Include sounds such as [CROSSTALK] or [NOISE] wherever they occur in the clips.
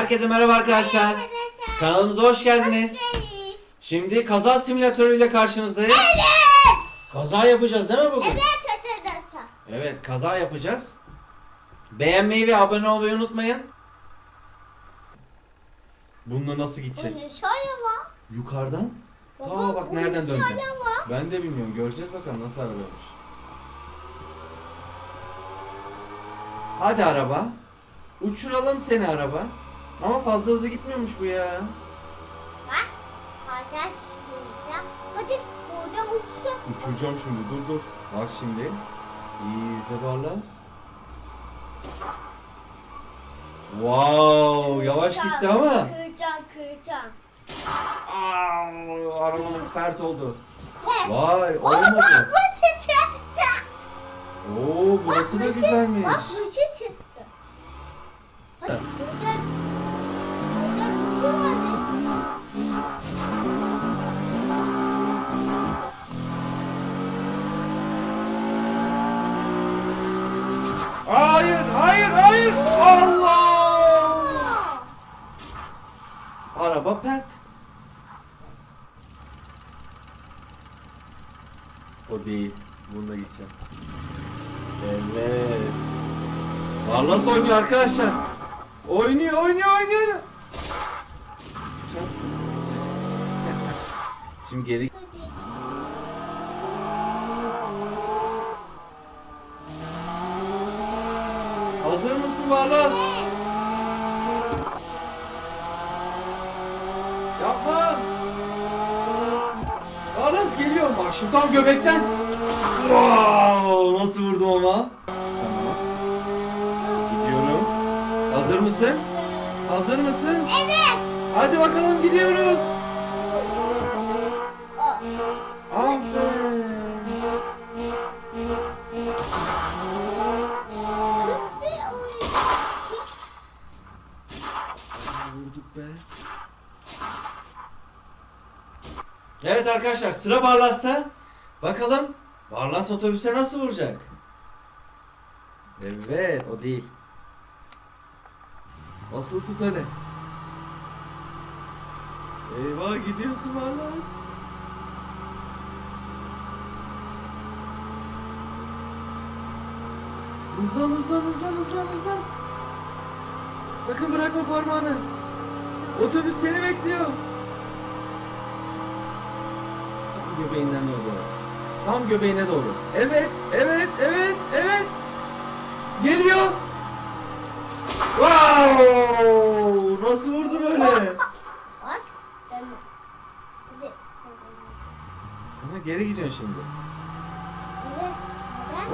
Herkese merhaba arkadaşlar. Kanalımıza hoş geldiniz. Şimdi kaza simülatörüyle karşınızdayız. Evet. Kaza yapacağız değil mi bugün? Evet arkadaşlar. Evet, kaza yapacağız. Beğenmeyi ve abone olmayı unutmayın. Bununla nasıl gideceğiz? Şöyle var. Yukarıdan? Baba, Ta bak nereden döneceğim. Ben de bilmiyorum. Göreceğiz bakalım nasıl arabaymış. Hadi araba. Uçuralım seni araba. Ama fazla hızlı gitmiyormuş bu ya. Bak. Fazla. Hadi buradan uçsun. Uçuracağım şimdi dur dur. Bak şimdi. İyi izle Barlas. Wow yavaş gitti ama. Kıracağım kıracağım. Aa, arabanın pert oldu. Evet. Vay olmadı. Oo burası da güzelmiş. Bak Hayır hayır. Allah. Araba pert. O değil. Bununla gideceğim. Evet. Varlas oynuyor arkadaşlar. Oynuyor, oynuyor, oynuyor. oynuyor. Şimdi geri Hazır mısın Varlas? Yapma. Varlas geliyor. Bak şimdi tam göbekten. Wow, nasıl vurdum ama? Tamam. Gidiyorum. Hazır mısın? Hazır mısın? Evet. Hadi bakalım gidiyoruz. Arkadaşlar sıra Barlas'ta. Bakalım Barlas otobüse nasıl vuracak? Evet o değil. Asıl tut öyle. Eyvah gidiyorsun Barlas. Hızlan hızlan hızlan hızlan hızlan. Sakın bırakma parmağını. Otobüs seni bekliyor. Göbeğinden doğru. Tam göbeğine doğru. Evet, evet, evet, evet. Geliyor. Wow! Nasıl vurdun öyle? Bak. Ama geri gidiyorsun şimdi. Evet.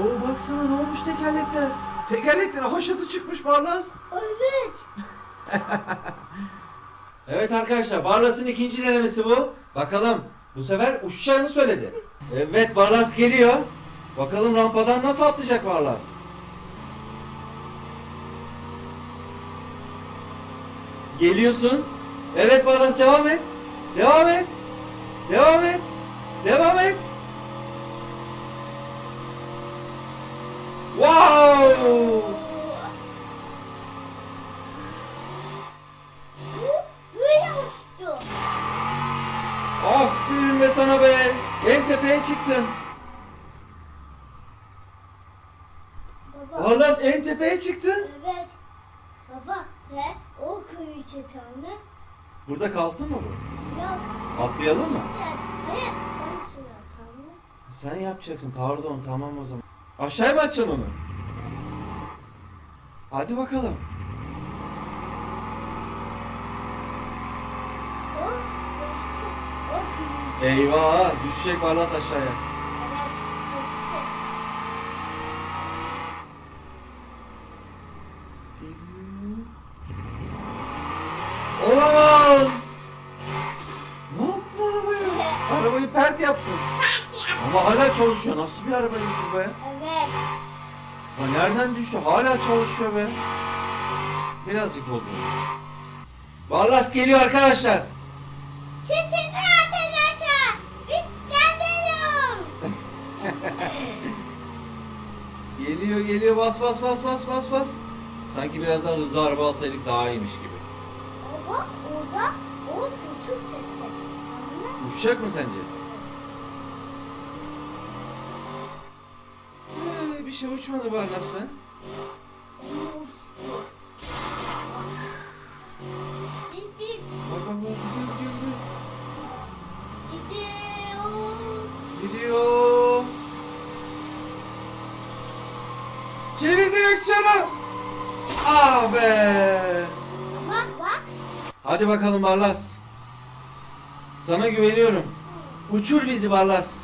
Oo baksana ne olmuş tekerlekler. Tekerlekler haşatı çıkmış Barlas. Evet. [LAUGHS] Evet arkadaşlar Barlas'ın ikinci denemesi bu. Bakalım bu sefer uçacağını söyledi. Evet Barlas geliyor. Bakalım rampadan nasıl atlayacak Barlas. Geliyorsun. Evet Barlas devam et. Devam et. Devam et. Devam et. Wow! En tepeye çıktın. Baba. Barlas en tepeye çıktın. Evet. Baba ve o kıyıcı tanrı Burada kalsın mı bu? yok. Atlayalım mı? Hayır. Ben şuna tanrı. Sen yapacaksın pardon tamam o zaman. Aşağıya mı atacağım onu? Hadi bakalım. O kıyıcı. O kıyıcı. Eyvah düşecek Barlas aşağıya. Olamaz. Ne yaptın arabayı? Arabayı pert yaptın. Ama hala çalışıyor. Nasıl bir arabaymış bu be? Evet. Ya nereden düştü? Hala çalışıyor be. Birazcık bozuldu. Barlas geliyor arkadaşlar. Çiçek Geliyor geliyor bas bas bas bas bas bas. Sanki biraz daha hızlı araba alsaydık daha iyiymiş gibi. Bak orada o çocuk sesi. Anladın mı? Uçacak mı sence? Ee, bir şey uçmadı Barlas be. Uçtu. Bip bip Bak bak bak gidiyor gidiyor gidiyor. gidiyor. Gidiyor. Çevir direksiyonu. Ah be. Bak bak. Hadi bakalım Barlas. Sana güveniyorum. Uçur bizi Barlas.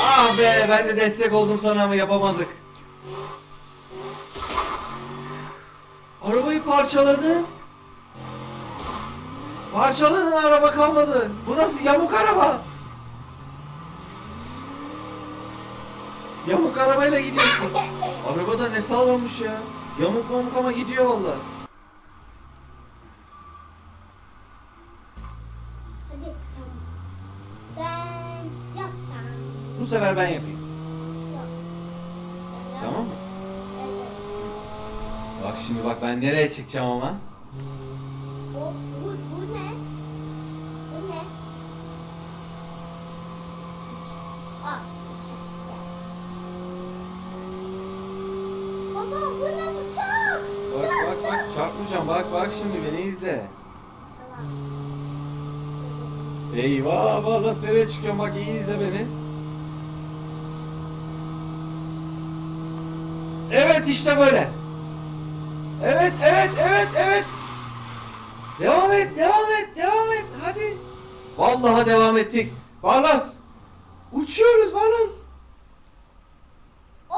Ah be ben de destek oldum sana ama yapamadık. Arabayı parçaladı. Parçaladın araba kalmadı. Bu nasıl yamuk araba? Yamuk arabayla gidiyorsun. [LAUGHS] Araba da ne sağlamış ya. Yamuk mamuk ama gidiyor valla. Bu sefer ben yapayım. Yok. Ben Tamam mı? Evet. Bak şimdi bak ben nereye çıkacağım ama. O, bu, bu ne? Bu ne? Aa. Baba bu ne uçak? Bak Uçak, bak bak uçak. çarpmayacağım bak bak şimdi beni izle. Tamam. Eyvah Barlas nereye çıkıyorum bak iyi izle beni. Evet işte böyle. Evet evet evet evet. Devam et devam et devam et hadi. Vallahi devam ettik. Barlas. Uçuyoruz Barlas. O!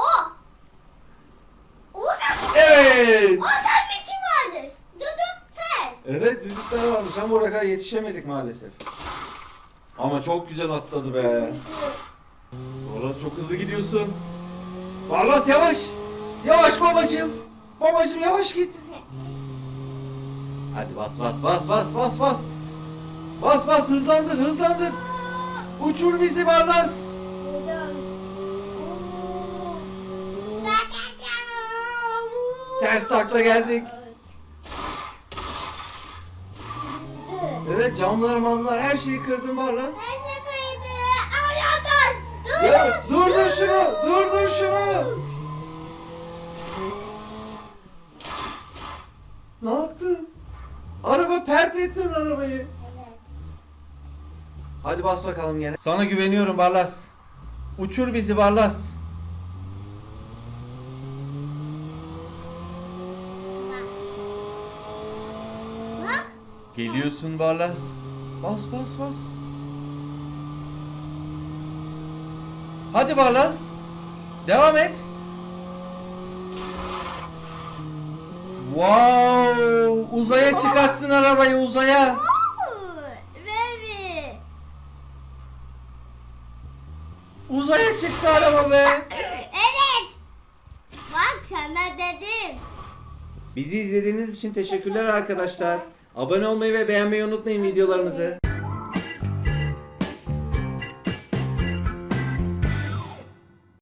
O da, Evet. o da biçim vardır. Düdük tel. Evet düdükler varmış ama oraya kadar yetişemedik maalesef. Ama çok güzel atladı be. Barlas çok hızlı gidiyorsun. Barlas yavaş. Yavaş babacığım. Babacığım yavaş git. Hadi bas bas bas bas bas bas. Bas bas hızlandır hızlandır. Uçur bizi. Oo. Ters takla geldik. Evet camlar mamlar her şeyi kırdın Barlas. Neyse kaydı. Aradan. Dur. Ya, durdur şunu durdur şunu. Ne yaptın? Araba pert ettin arabayı. Evet. Hadi bas bakalım yine. Sana güveniyorum Barlas. Uçur bizi Barlas. Bak. Geliyorsun Barlas. Bas bas bas. Hadi Barlas. Devam et. Wow! Uzaya çıkarttın arabayı uzaya. Baby. Uzaya çıktı araba be. Evet. Bak sana dedim. Bizi izlediğiniz için teşekkürler arkadaşlar. Abone olmayı ve beğenmeyi unutmayın videolarımızı.